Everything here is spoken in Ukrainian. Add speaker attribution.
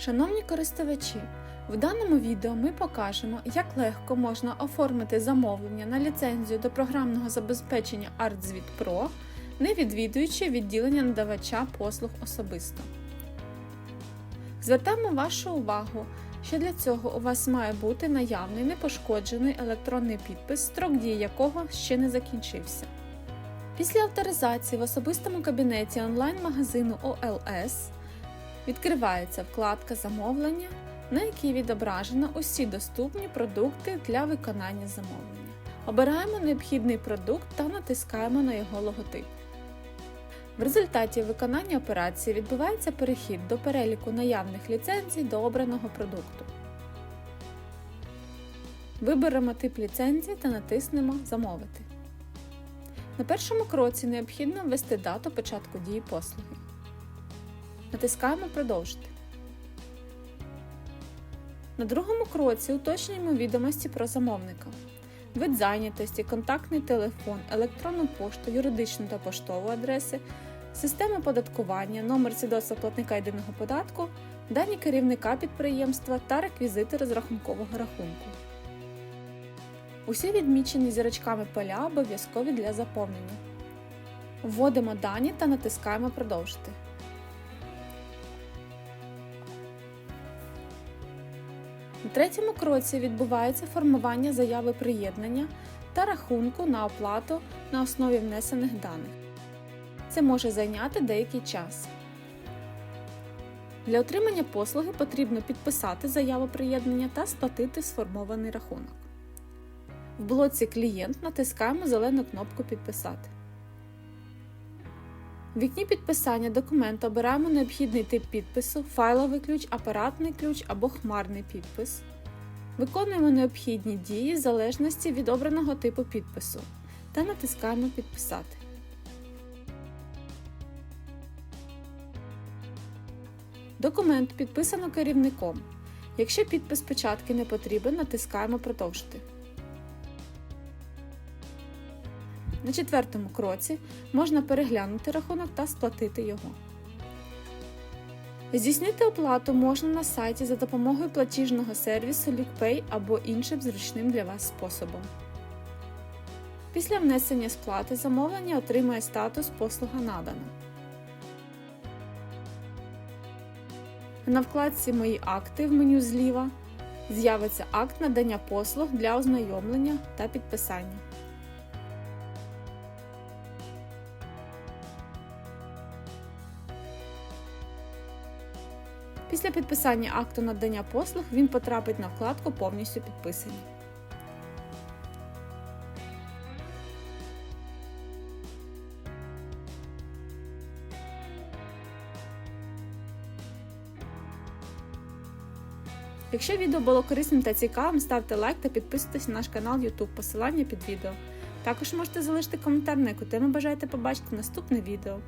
Speaker 1: Шановні користувачі, в даному відео ми покажемо, як легко можна оформити замовлення на ліцензію до програмного забезпечення ArtSuite Pro, не відвідуючи відділення надавача послуг особисто. Звертаємо вашу увагу, що для цього у вас має бути наявний непошкоджений електронний підпис, строк дії якого ще не закінчився. Після авторизації в особистому кабінеті онлайн-магазину OLS відкривається вкладка Замовлення, на якій відображено усі доступні продукти для виконання замовлення. Обираємо необхідний продукт та натискаємо на його логотип. В результаті виконання операції відбувається перехід до переліку наявних ліцензій до обраного продукту. Виберемо тип ліцензії та натиснемо Замовити. На першому кроці необхідно ввести дату початку дії послуги. Натискаємо Продовжити. На другому кроці уточнюємо відомості про замовника. Вид зайнятості, контактний телефон, електронну пошту, юридичну та поштову адреси, систему податкування, номер свідоцтва платника єдиного податку, дані керівника підприємства та реквізити розрахункового рахунку. Усі відмічені зірочками поля обов'язкові для заповнення. Вводимо дані та натискаємо Продовжити. На третьому кроці відбувається формування заяви приєднання та рахунку на оплату на основі внесених даних. Це може зайняти деякий час. Для отримання послуги потрібно підписати заяву приєднання та сплатити сформований рахунок. В блоці Клієнт натискаємо зелену кнопку Підписати. В вікні підписання документа обираємо необхідний тип підпису, файловий ключ, апаратний ключ або хмарний підпис. Виконуємо необхідні дії в залежності від обраного типу підпису та натискаємо Підписати. Документ підписано керівником. Якщо підпис печатки не потрібен, натискаємо Продовжити. На четвертому кроці можна переглянути рахунок та сплатити його. Здійснити оплату можна на сайті за допомогою платіжного сервісу LickPay або іншим зручним для вас способом. Після внесення сплати замовлення отримає статус Послуга надана. На вкладці Мої акти в меню зліва з'явиться акт надання послуг для ознайомлення та підписання. Після підписання акту надання послуг він потрапить на вкладку Повністю підписані. Якщо відео було корисним та цікавим, ставте лайк та підписуйтесь на наш канал YouTube, посилання під відео. Також можете залишити коментар, на яку тему бажаєте побачити наступне відео.